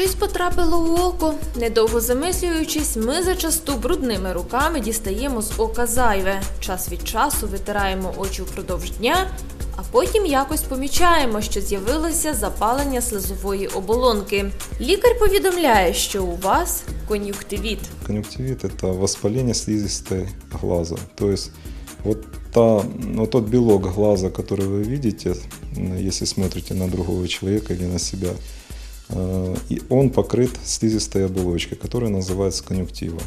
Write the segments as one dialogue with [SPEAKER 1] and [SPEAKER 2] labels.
[SPEAKER 1] Щось потрапило в око. Недовго замислюючись, ми зачасту брудними руками дістаємо з ока зайве. Час від часу витираємо очі впродовж дня, а потім якось помічаємо, що з'явилося запалення слизової оболонки. Лікар повідомляє, що у вас кон'юктивіт.
[SPEAKER 2] Конъюнктивит – это воспаление слизистой глаза. То есть вот, та, вот тот белок глаза, который вы видите, м, если смотрите на другого человека или на себя, э, и он покрыт слизистой оболочкой, которая называется конъюнктива.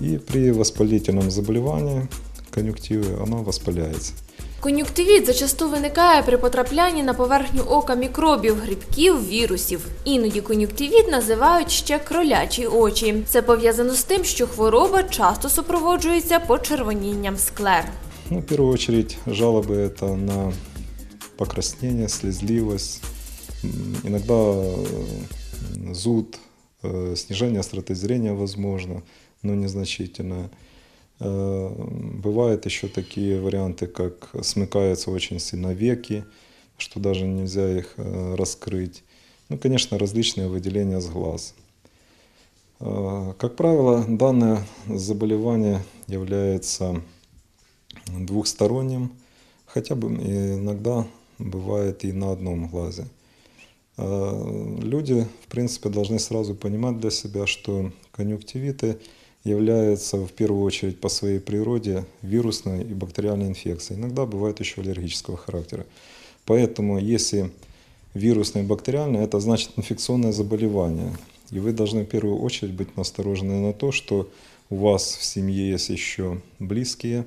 [SPEAKER 2] И при воспалительном заболевании конъюнктивы она воспаляется.
[SPEAKER 1] Кон'юктивіт зачасту виникає при потраплянні на поверхню ока мікробів, грибків, вірусів. Іноді кон'юктивіт називають ще кролячі очі. Це пов'язано з тим, що хвороба часто супроводжується почервонінням склер.
[SPEAKER 2] Ну, в первую очередь, жалобы это на покраснение, слезливость, м, иногда э, зуд, э, снижение остроты зрения возможно, но незначительное. Э, Бывают еще такие варианты, как смыкаются очень сильно веки, что даже нельзя их раскрыть. Ну, конечно, различные выделения с глаз. Как правило, данное заболевание является двухсторонним, хотя бы иногда бывает и на одном глазе. Э, Люди, в принципе, должны сразу понимать для себя, что конъюнктивиты являются в первую очередь по своей природе вирусной и бактериальной инфекцией. Иногда бывает еще аллергического характера. Поэтому если вирусное и бактериальное, это значит инфекционное заболевание. И вы должны в первую очередь быть насторожены на то, что у вас в семье есть еще близкие,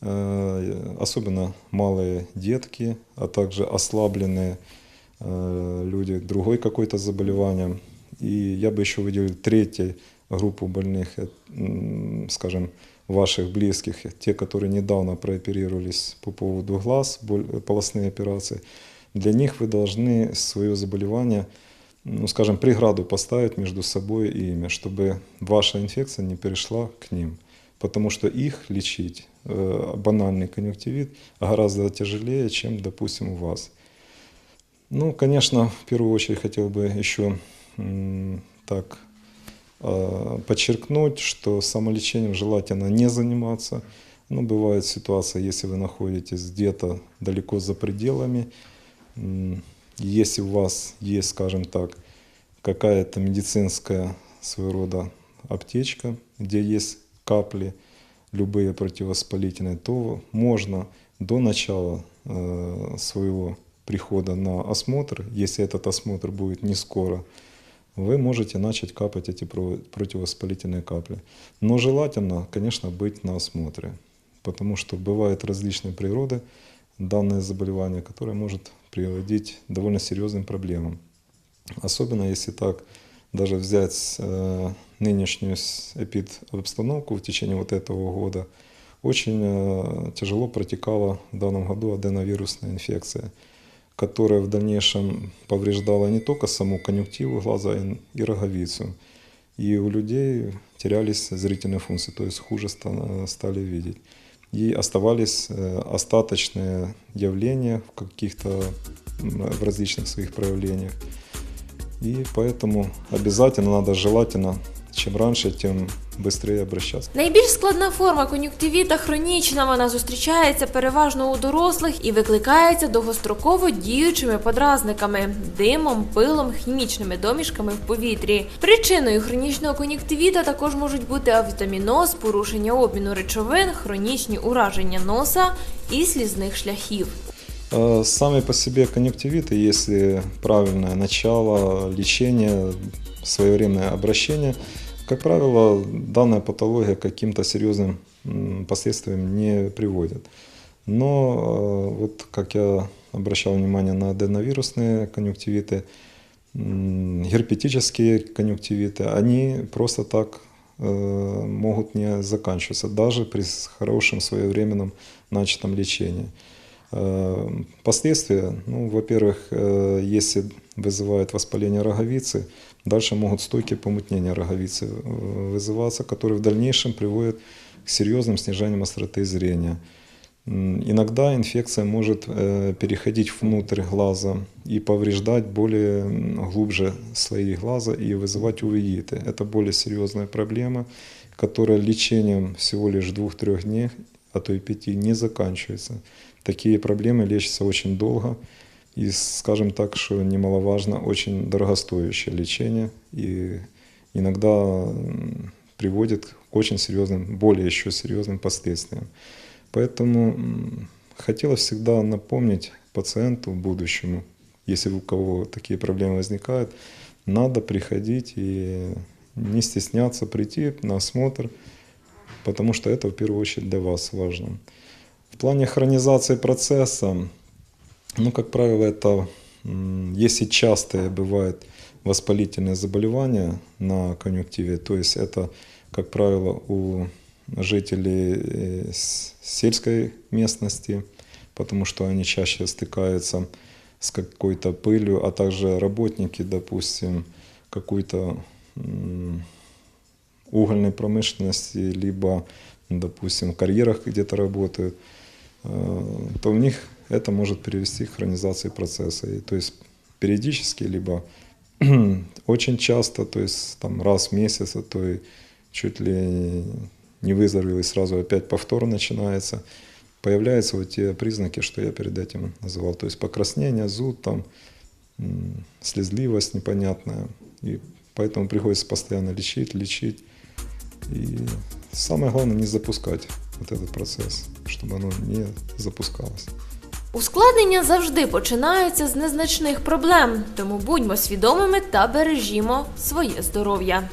[SPEAKER 2] э, особенно малые детки, а также ослабленные люди другой какой-то заболеванием. И я бы еще выделил третью группу больных, э, скажем, ваших близких, те, которые недавно прооперировались по поводу глаз, боль- полостные операции. Для них вы должны свое заболевание, ну, скажем, преграду поставить между собой и ими, чтобы ваша инфекция не перешла к ним. Потому что их лечить, э, банальный конъюнктивит, гораздо тяжелее, чем, допустим, у вас. Ну, конечно, в первую очередь хотел бы еще так э, подчеркнуть, что самолечением желательно не заниматься. Ну, бывает ситуация, если вы находитесь где-то далеко за пределами, если у вас есть, скажем так, какая-то медицинская своего рода аптечка, где есть капли, любые противовоспалительные, то можно до начала э, своего прихода на осмотр, если этот осмотр будет не скоро, вы можете начать капать эти про- противовоспалительные капли. Но желательно, конечно, быть на осмотре, потому что бывают различные природы данное заболевание, которое может приводить к довольно серьезным проблемам. Особенно если так даже взять э, нынешнюю с- эпид-обстановку в течение вот этого года, очень э, тяжело протекала в данном году аденовирусная инфекция, которая в дальнейшем повреждала не только саму конъюнктиву глаза и- роговицу, и у людей терялись зрительные функции, то есть хуже ста- стали видеть. И оставались э, остаточные явления в каких-то в различных своих проявлениях. И поэтому обязательно надо, желательно, чем раньше, тем быстрее обращаться.
[SPEAKER 1] Найбільш складна форма кон'юктивіта хронічна. Вона зустрічається переважно у дорослих і викликається довгостроково діючими подразниками, димом, пилом, хімічними домішками в повітрі. Причиною хронічного кон'юктивіта також можуть бути авітаміноз, порушення обміну речовин, хронічні ураження носа і слізних шляхів.
[SPEAKER 2] Э, Сами по себе конъюнктивиты, если правильное начало, лечение, своевременное обращение, как правило, данная патология к каким-то серьезным последствиям не приводит. Но э, вот как я обращал внимание на аденовирусные конъюнктивиты, герпетические конъюнктивиты, они просто так э, могут не заканчиваться, даже при хорошем своевременном начатом лечении. Э, Последствия, ну, во-первых, если вызывает воспаление роговицы, дальше могут стойкие помутнения роговицы э, вызываться, которые в дальнейшем приводят к серьезным снижениям остроты зрения. Иногда инфекция может э, переходить внутрь глаза и повреждать более глубже слои глаза и вызывать увеиты. Это более серьезная проблема, которая лечением всего лишь двух-трех дней, а то и пяти, не заканчивается. Такие проблемы лечатся очень долго и, скажем так, что немаловажно, очень дорогостоящее лечение и иногда приводит к очень серьезным, более еще серьезным последствиям. Поэтому хотелось всегда напомнить пациенту будущему, если у кого такие проблемы возникают, надо приходить и не стесняться прийти на осмотр, потому что это в первую очередь для вас важно. В плане хронизации процесса, ну, как правило, это, если частые бывают воспалительные заболевания на конъюнктиве, то есть это, как правило, у жителей э, сельской местности, потому что они чаще стыкаются с какой-то пылью, а также работники, допустим, какой-то угольной промышленности, либо, допустим, в карьерах где-то работают, э, то у них это может привести к хронизации процесса. И, то есть периодически, либо очень часто, то есть там раз в месяц, а то и чуть ли не выздоровел, и сразу опять повтор начинается, появляются вот те признаки, что я перед этим называл. То есть покраснение, зуд, там, слезливость непонятная. И поэтому приходится постоянно лечить, лечить. И самое главное не запускать вот этот процесс, чтобы оно не запускалось.
[SPEAKER 1] Ускладнення завжди починаються з незначних проблем, тому будьмо свідомими та бережімо своє здоров'я.